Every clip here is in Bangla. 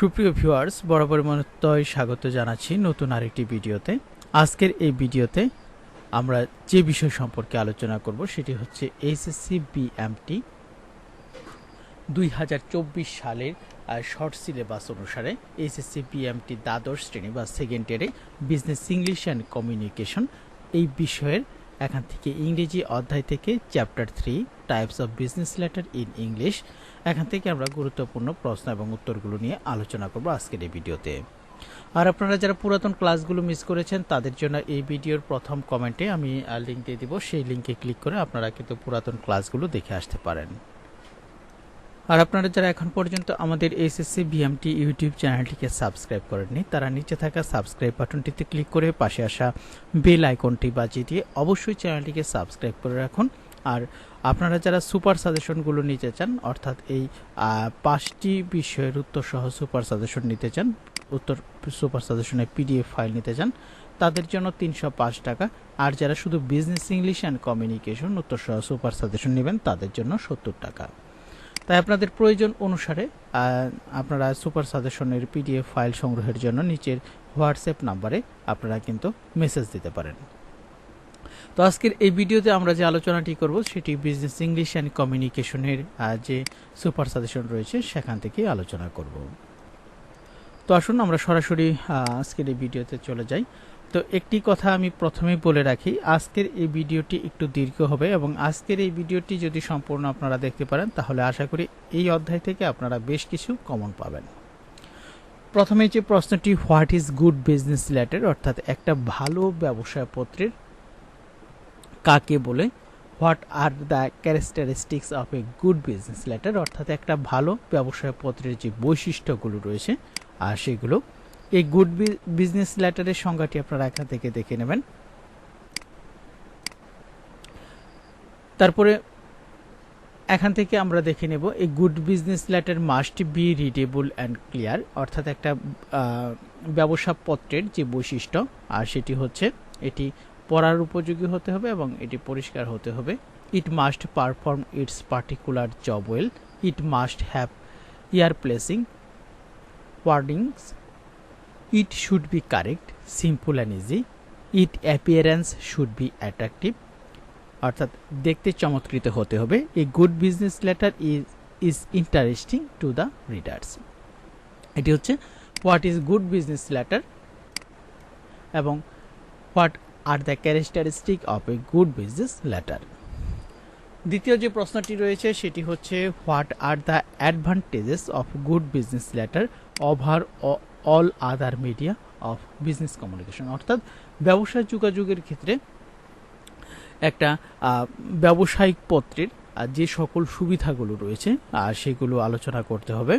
সুপ্রিয় ভিউয়ার্স বরাবর মনতয় স্বাগত জানাচ্ছি নতুন আরেকটি ভিডিওতে। আজকের এই ভিডিওতে আমরা যে বিষয় সম্পর্কে আলোচনা করব সেটি হচ্ছে এইচএসসি বিএমটি দুই হাজার চব্বিশ সালের শর্ট সিলেবাস অনুসারে এইচএসসি বিএমটি দ্বাদশ শ্রেণি বা সেকেন্ড ইয়ারে বিজনেস ইংলিশ অ্যান্ড কমিউনিকেশন এই বিষয়ের এখান থেকে ইংরেজি অধ্যায় থেকে chapter three types of business letter in English এখান থেকে আমরা গুরুত্বপূর্ণ প্রশ্ন এবং উত্তরগুলো নিয়ে আলোচনা করব আজকের এই ভিডিওতে। আর আপনারা যারা পুরাতন ক্লাসগুলো মিস করেছেন, তাদের জন্য এই ভিডিওর প্রথম কমেন্টে আমি লিঙ্ক দিয়ে দিব। সেই লিঙ্কে ক্লিক করে আপনারা কিন্তু পুরাতন ক্লাসগুলো দেখে আসতে পারেন। আর আপনারা যারা এখন পর্যন্ত আমাদের এসএসসি বিএমটি ইউটিউব চ্যানেলটিকে সাবস্ক্রাইব করেননি, তারা নিচে থাকা সাবস্ক্রাইব বাটনটিতে ক্লিক করে পাশে আসা বেল আইকনটি বাজিয়ে দিয়ে অবশ্যই চ্যানেলটিকে সাবস্ক্রাইব করে রাখুন। আর আপনারা যারা সুপার সাজেশনগুলো নিতে চান, অর্থাৎ এই পাঁচটি বিষয়ের উত্তর সহ সুপার সাজেশন নিতে চান, উত্তর সুপার সাজেশনের পিডিএফ ফাইল নিতে চান, তাদের জন্য তিনশো পাঁচ টাকা। আর যারা শুধু বিজনেস ইংলিশ অ্যান্ড কমিউনিকেশন উত্তর সহ সুপার সাজেশন নেবেন, তাদের জন্য সত্তর টাকা। তাই আপনাদের প্রয়োজন অনুসারে আপনারা সুপার সাজেশনের পিডিএফ ফাইল সংগ্রহের জন্য নিচের হোয়াটসঅ্যাপ নাম্বারে আপনারা কিন্তু মেসেজ দিতে পারেন। তো আজকের এই ভিডিওতে আমরা যে আলোচনাটি করব সেটি বিজনেস, ইংলিশ অ্যান্ড কমিউনিকেশনের যে সুপার সাজেশন রয়েছে সেখান থেকে আলোচনা করব। তো আসুন আমরা সরাসরি আজকের এই ভিডিওতে চলে যাই। তো একটি কথা আমি প্রথমেই বলে রাখি, আজকের এই ভিডিওটি একটু দীর্ঘ হবে এবং আজকের এই ভিডিওটি যদি সম্পূর্ণ আপনারা দেখতে পারেন, তাহলে আশা করি এই অধ্যায় থেকে আপনারা বেশ কিছু কমন পাবেন। প্রথমে যে প্রশ্নটি what is good business letter অর্থাৎ একটা ভালো ব্যবসায় পত্রের কাকে বলে what are the characteristics of a good business letter অর্থাৎ একটা ভালো ব্যবসায় পত্রের যে বৈশিষ্ট্যগুলো রয়েছে, আর সেগুলো এই গুড বিজনেস লেটারের সংজ্ঞাটি আপনারা এখান থেকে দেখে নেবেন। তারপরে এখান থেকে আমরা দেখে নেব, এই good business letter must be readable and clear, অর্থাৎ একটা ব্যবসা পত্রের যে বৈশিষ্ট্য, আর সেটি হচ্ছে এটি পড়ার উপযোগী হতে হবে এবং এটি পরিষ্কার হতে হবে। It must perform its particular job well, it must have year pleasing wordings it should be correct simple and easy it appearance should be attractive অর্থাৎ দেখতে চমৎকৃত হতে হবে। A good business letter is is interesting to the readers এটি হচ্ছে what is good business letter এবং what are the characteristic of a good business letter দ্বিতীয় যে প্রশ্নটি রয়েছে সেটি হচ্ছে what are the advantages of good business letter over all other media of business communication. অর্থাৎ ব্যবসায় যোগাযোগের ক্ষেত্রে একটা ব্যবসায়িক পত্রের যে সকল সুবিধাগুলো রয়েছে আর সেগুলো আলোচনা করতে হবে।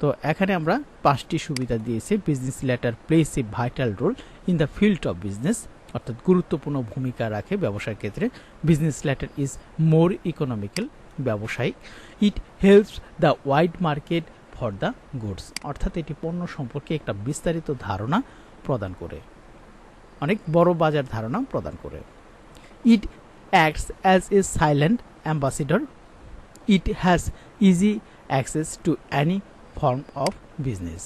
তো এখানে আমরা পাঁচটি সুবিধা দিয়েছি। Business letter plays a vital role in the field of business, অর্থাৎ গুরুত্বপূর্ণ ভূমিকা রাখে ব্যবসার ক্ষেত্রে। Business letter is more economical, ব্যবসায়িক। It helps the wide market for the goods অর্থাৎ এটি পণ্য সম্পর্কে একটা বিস্তারিত ধারণা প্রদান করে। অনেক বড় বাজার ধারণা প্রদান করে। It acts as a silent ambassador it has easy access to any form of business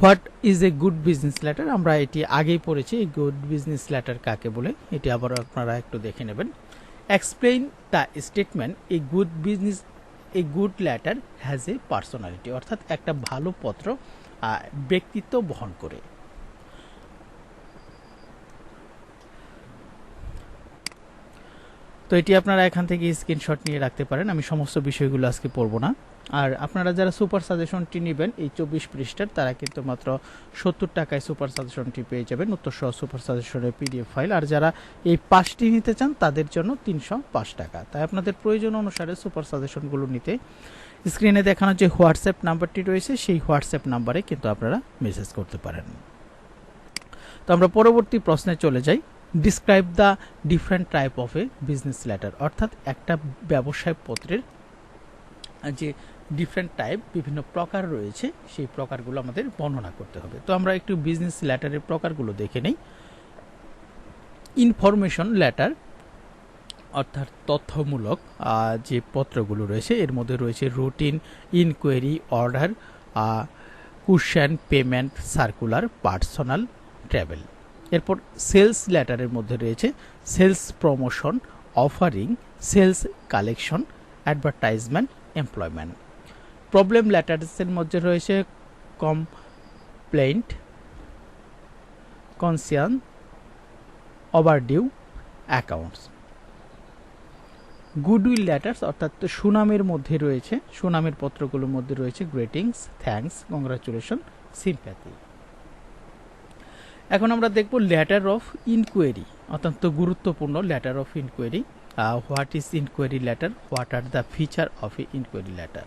what is a good business letter আমরা এটি আগেই পড়েছি, এই গুড বিজনেস লেটার কাকে বলে? এটি আবার আপনারা একটু দেখে নেবেন। Explain the statement a good business a good letter has a personality অর্থাৎ একটা ভালো পত্র ব্যক্তিত্ব বহন করে। তো এটি আপনারা এখান থেকে স্ক্রিনশট নিয়ে রাখতে পারেন, আমি সমস্ত বিষয়গুলো আজকে পড়ব না। আর আপনারা যারা সুপার সাজেশনটি নেবেন, এই চব্বিশ পৃষ্ঠার, তারা কিন্তু মাত্র সত্তর টাকায় সুপার সাজেশনটি পেয়ে যাবেন। উত্তর সহ সুপার সাজেশনের পিডিএফ ফাইল। আর যারা এই পাঁচটি নিতে চান, তাদের জন্য তিনশো পাঁচ টাকা। তাই আপনাদের প্রয়োজন অনুসারে সুপার সাজেশনগুলো নিতে স্ক্রিনে দেখানো যে হোয়াটসঅ্যাপ নাম্বারটি রয়েছে, সেই হোয়াটসঅ্যাপ নাম্বারে কিন্তু আপনারা মেসেজ করতে পারেন। তো আমরা পরবর্তী প্রশ্নে চলে যাই। Describe the different type of a business letter অর্থাৎ একটা ব্যবসায় পত্রের যে ডিফারেন্ট টাইপ বিভিন্ন প্রকার রয়েছে, সেই প্রকারগুলো আমাদের বর্ণনা করতে হবে। তো আমরা একটু বিজনেস লেটারের প্রকারগুলো দেখে নেই। ইনফরমেশন লেটার অর্থাৎ তথ্যমূলক যে পত্রগুলো রয়েছে, এর মধ্যে রয়েছে routine inquiry order cushion payment circular personal travel এরপর সেলস লেটারের মধ্যে রয়েছে sales promotion offering sales collection advertisement employment problem লেটার্সের মধ্যে রয়েছে complaint concession, overdue, accounts. Goodwill letters অর্থাৎ সুনামের মধ্যে রয়েছে, সুনামের পত্রগুলোর মধ্যে রয়েছে গ্রেটিংস, থ্যাঙ্কস, কংগ্রাচুলেশন, সিম্প্যাথি। এখন আমরা দেখব লেটার অফ ইনকোয়ারি, অত্যন্ত গুরুত্বপূর্ণ letter of inquiry. What is inquiry letter what are the feature of a inquiry letter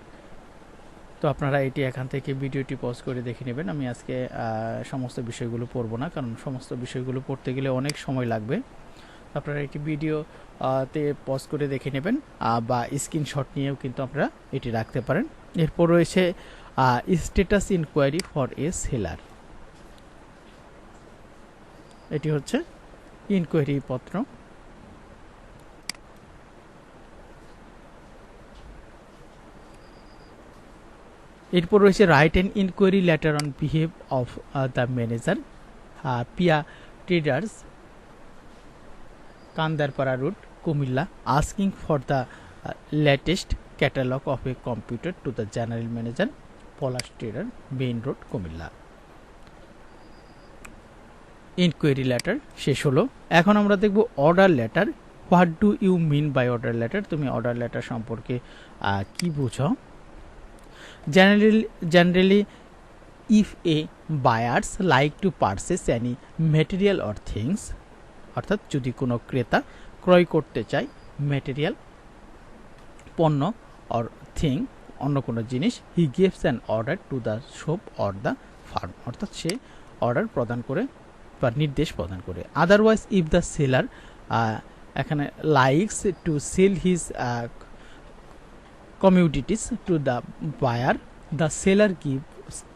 তো আপনারা এটি এখান থেকে ভিডিওটি পজ করে দেখে নেবেন। আমি আজকে সমস্ত বিষয়গুলো পড়ব না, কারণ সমস্ত বিষয়গুলো পড়তে গেলে অনেক সময় লাগবে। আপনারা এটি ভিডিও তে পজ করে দেখে নেবেন বা স্ক্রিনশট নিয়েও কিন্তু আপনারা এটি রাখতে পারেন। এরপর রয়েছে status inquiry for a seller এটি হচ্ছে ইনকোয়ারি পত্র। এরপর রয়েছে write and inquiry letter on behalf of the manager Piya traders Kandarpara road Comilla asking for the latest catalogue of a computer to the general manager Palash trader main road Comilla inquiry letter শেষ হলো। এখন আমরা দেখব order letter what do you mean by order letter তুমি অর্ডার লেটার সম্পর্কে কি বুঝো? Generally generally if a buyers like to purchase any material or things অর্থাৎ যদি কোনো ক্রেতা ক্রয় করতে চায় মেটেরিয়াল পণ্য অর থিং অন্য কোনো জিনিস he gives an order to the shop or the firm অর্থাৎ সে অর্ডার প্রদান করে বা নির্দেশ প্রদান করে। আদারওয়াইজ ইফ দ্য সেলার এখানে likes to sell his commodities to the buyer the seller give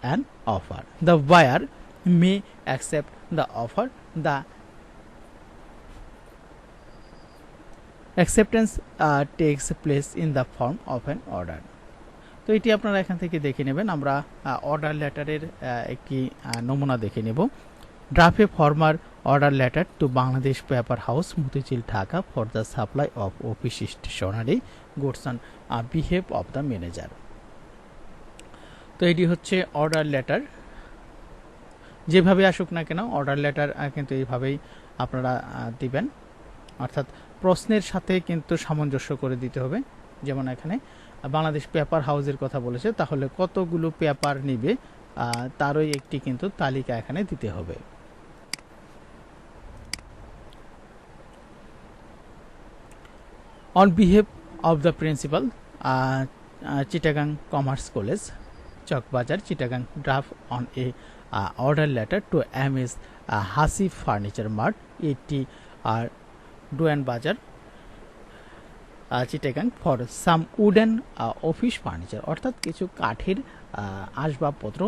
an offer the buyer may accept the offer the acceptance takes place in the form of an order তো এটি আপনারা এখান থেকে দেখে নেবেন। আমরা অর্ডার লেটারের একটি নমুনা দেখে নেব। Draft formal order letter to Bangladesh paper house, Motijheel, Dhaka, for the supply of office stationery goods on behalf of the manager. তো এটি হচ্ছে অর্ডার লেটার। যেভাবে আসুক না কেন, অর্ডার লেটার কিন্তু এইভাবেই আপনারা দিবেন। অর্থাৎ প্রশ্নের সাথে কিন্তু সামঞ্জস্য করে দিতে হবে। যেমন এখানে, বাংলাদেশ পেপার হাউসের কথা বলেছে, তাহলে কতগুলো পেপার নিবে তারই একটি কিন্তু তালিকা এখানে দিতে হবে। On behalf of the principal Chittagong commerce college Chawkbazar Chittagong draft on a order letter to M S Hasi furniture mart এটি আর Dewan Bazar Chittagong for some wooden office furniture অর্থাৎ কিছু কাঠের আসবাবপত্র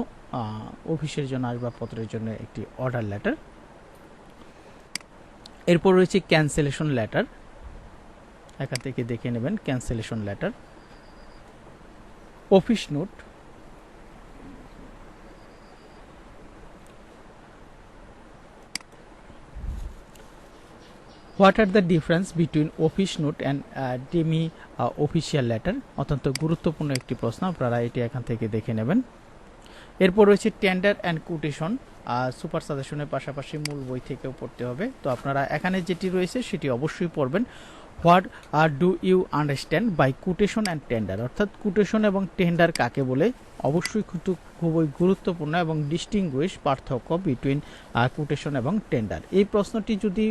অফিসের জন্য, আসবাবপত্রের জন্য একটি অর্ডার লেটার এরপর রয়েছে ক্যান্সেলেশন লেটার এখান থেকে দেখে নেবেন cancellation letter office note what are the difference between office note and demi official letter অত্যন্ত গুরুত্বপূর্ণ একটি প্রশ্ন, আপনারা এটি এখান থেকে দেখে নেবেন। এরপর রয়েছে টেন্ডার অ্যান্ড কোটেশন সুপার সাজেশনের পাশাপাশি মূল বই থেকেও পড়তে হবে। তো আপনারা এখানে যেটি রয়েছে সেটি অবশ্যই পড়বেন। What are do you understand by quotation and tender? অর্থাৎ কুটেশন এবং টেন্ডার কাকে বলে? অবশ্যই কিন্তু খুবই গুরুত্বপূর্ণ এবং ডিস্টিংগুইশ পার্থক্য বিটুইন কুটেশন এবং টেন্ডার এই প্রশ্নটি যদি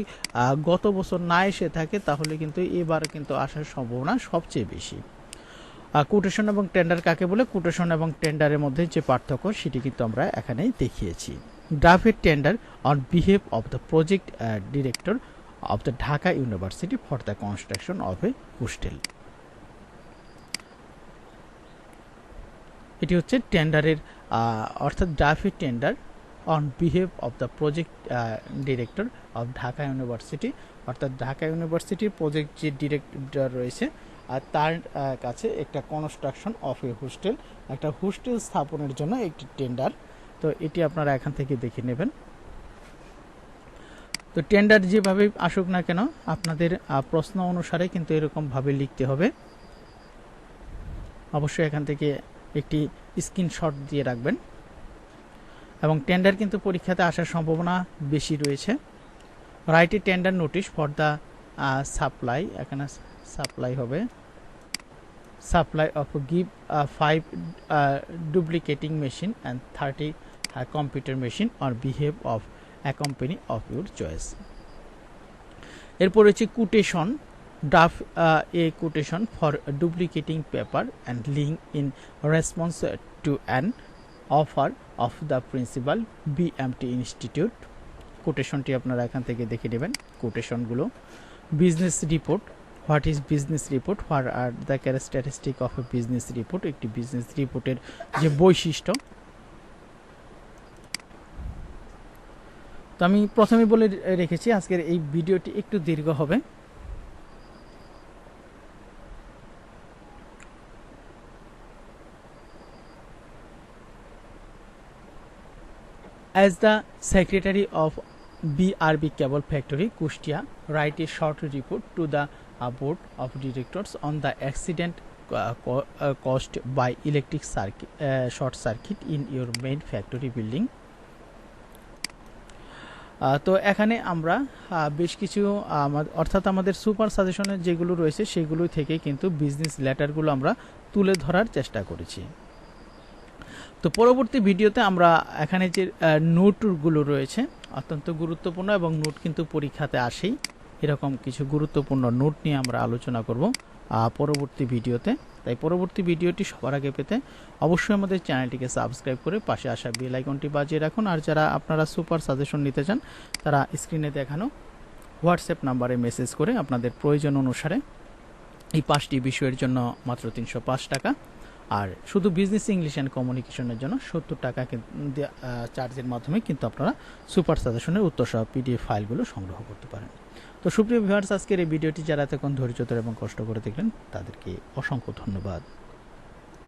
গত বছর না এসে থাকে, তাহলে কিন্তু এবার কিন্তু আসার সম্ভাবনা সবচেয়ে বেশি। কোটেশন এবং টেন্ডার কাকে বলে? কোটেশন এবং টেন্ডারের মধ্যে যে পার্থক্য, সেটি কিন্তু আমরা এখানেই দেখিয়েছি। ড্রাফের tender on behalf of the project director of the Dhaka University for the construction of a hostel. এটি হচ্ছে টেন্ডারের অর্থাৎ draft tender on behalf of the project director of Dhaka university অর্থাৎ ঢাকা ইউনিভার্সিটির প্রজেক্ট যে ডিরেক্টর রয়েছে, আর তার কাছে একটা কনস্ট্রাকশন অফ এ হোস্টেল একটা হোস্টেল স্থাপনের জন্য একটি টেন্ডার তো এটি আপনারা এখান থেকে দেখে নেবেন তো টেন্ডার যেভাবে আসুক না কেন, আপনাদের প্রশ্ন অনুসারে কিন্তু এরকমভাবে লিখতে হবে। অবশ্যই এখান থেকে একটি স্ক্রিনশট দিয়ে রাখবেন। এবং টেন্ডার কিন্তু পরীক্ষাতে আসার সম্ভাবনা বেশি রয়েছে। Write a tender notice for the supply এখানে সাপ্লাই হবে। Supply of give five duplicating machine and thirty computer machine or behalf of company of your choice. এরপর হচ্ছে quotation draft a quotation for duplicating paper and link in response to an offer of the principal BMT institute কোটেশনটি আপনারা এখান থেকে দেখে নেবেন কোটেশনগুলো business report what is business report what are the characteristic of a business report একটি বিজনেস রিপোর্টের যে বৈশিষ্ট্য তো আমি প্রথমে বলে রেখেছি, আজকের এই ভিডিওটি একটু দীর্ঘ হবে। As the secretary of BRB cable factory Kushtia write a short report to the board of directors on the accident caused by electric circuit short circuit in your main factory building তো এখানে আমরা বেশ কিছু অর্থাৎ আমাদের সুপার সাজেশনের যেগুলো রয়েছে সেগুলো থেকে কিন্তু বিজনেস লেটারগুলো আমরা তুলে ধরার চেষ্টা করেছি। তো পরবর্তী ভিডিওতে আমরা এখানে যে নোটগুলো রয়েছে, অত্যন্ত গুরুত্বপূর্ণ এবং নোট কিন্তু পরীক্ষাতে আসেই, এরকম কিছু গুরুত্বপূর্ণ নোট নিয়ে আমরা আলোচনা করব পরবর্তী ভিডিওতে। তাই পরবর্তী ভিডিওটি সবার আগে পেতে অবশ্যই আমাদের চ্যানেলটিকে সাবস্ক্রাইব করে পাশে আসা বেল আইকনটি বাজিয়ে রাখুন। আর যারা আপনারা সুপার সাজেশন নিতে চান, তারা স্ক্রিনে দেখানো হোয়াটসঅ্যাপ নাম্বারে মেসেজ করে আপনাদের প্রয়োজন অনুসারে এই পাঁচটি বিষয়ের জন্য মাত্র তিনশো পাঁচ টাকা। আর শুধু বিজনেস ইংলিশ অ্যান্ড কমিউনিকেশনের জন্য সত্তর টাকা চার্জের মাধ্যমে কিন্তু আপনারা সুপার সাজেশনের উত্তর সহ পিডিএফ ফাইলগুলো সংগ্রহ করতে পারেন। তো সুপ্রিয় ভিউয়ার্স আজকের এই ভিডিওটি যারা এতক্ষণ ধৈর্য ধরে এবং কষ্ট করে দেখলেন, তাদেরকে অসংখ্য ধন্যবাদ।